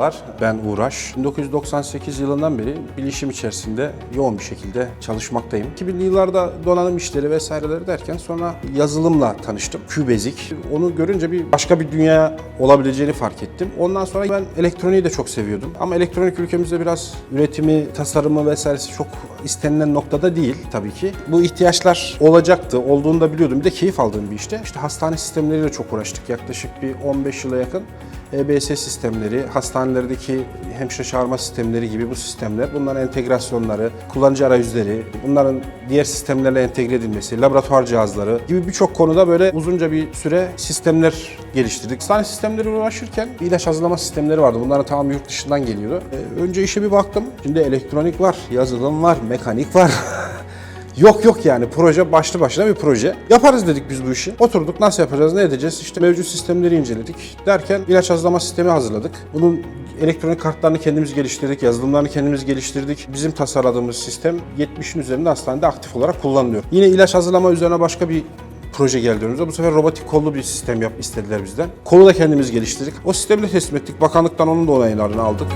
Merhabalar, ben Uğraş. 1998 yılından beri bilişim içerisinde yoğun bir şekilde çalışmaktayım. 2000'li yıllarda donanım işleri vesaireleri derken sonra yazılımla tanıştım. QBasic. Onu görünce bir başka bir dünya olabileceğini fark ettim. Ondan sonra ben elektroniği de çok seviyordum. Ama elektronik ülkemizde biraz üretimi, tasarımı vesairesi çok istenilen noktada değil tabii ki. Bu ihtiyaçlar olacaktı, olduğunu da biliyordum. Bir de keyif aldığım bir işte. İşte hastane sistemleriyle çok uğraştık. Yaklaşık bir 15 yıla yakın. EBS sistemleri, hastanelerdeki hemşire çağırma sistemleri gibi bu sistemler, bunların entegrasyonları, kullanıcı arayüzleri, bunların diğer sistemlerle entegre edilmesi, laboratuvar cihazları gibi birçok konuda böyle uzunca bir süre sistemler geliştirdik. Hastane sistemleri uğraşırken ilaç hazırlama sistemleri vardı. Bunların tamamı yurt dışından geliyordu. Ee, önce işe bir baktım. Şimdi elektronik var, yazılım var, mekanik var. Yok yok yani proje başlı başına bir proje. Yaparız dedik biz bu işi. Oturduk nasıl yapacağız, ne edeceğiz? İşte mevcut sistemleri inceledik. Derken ilaç hazırlama sistemi hazırladık. Bunun elektronik kartlarını kendimiz geliştirdik, yazılımlarını kendimiz geliştirdik. Bizim tasarladığımız sistem 70'in üzerinde hastanede aktif olarak kullanılıyor. Yine ilaç hazırlama üzerine başka bir proje geldi önümüze. Bu sefer robotik kollu bir sistem yap istediler bizden. Kolu da kendimiz geliştirdik. O sistemi de teslim ettik. Bakanlıktan onun da onaylarını aldık.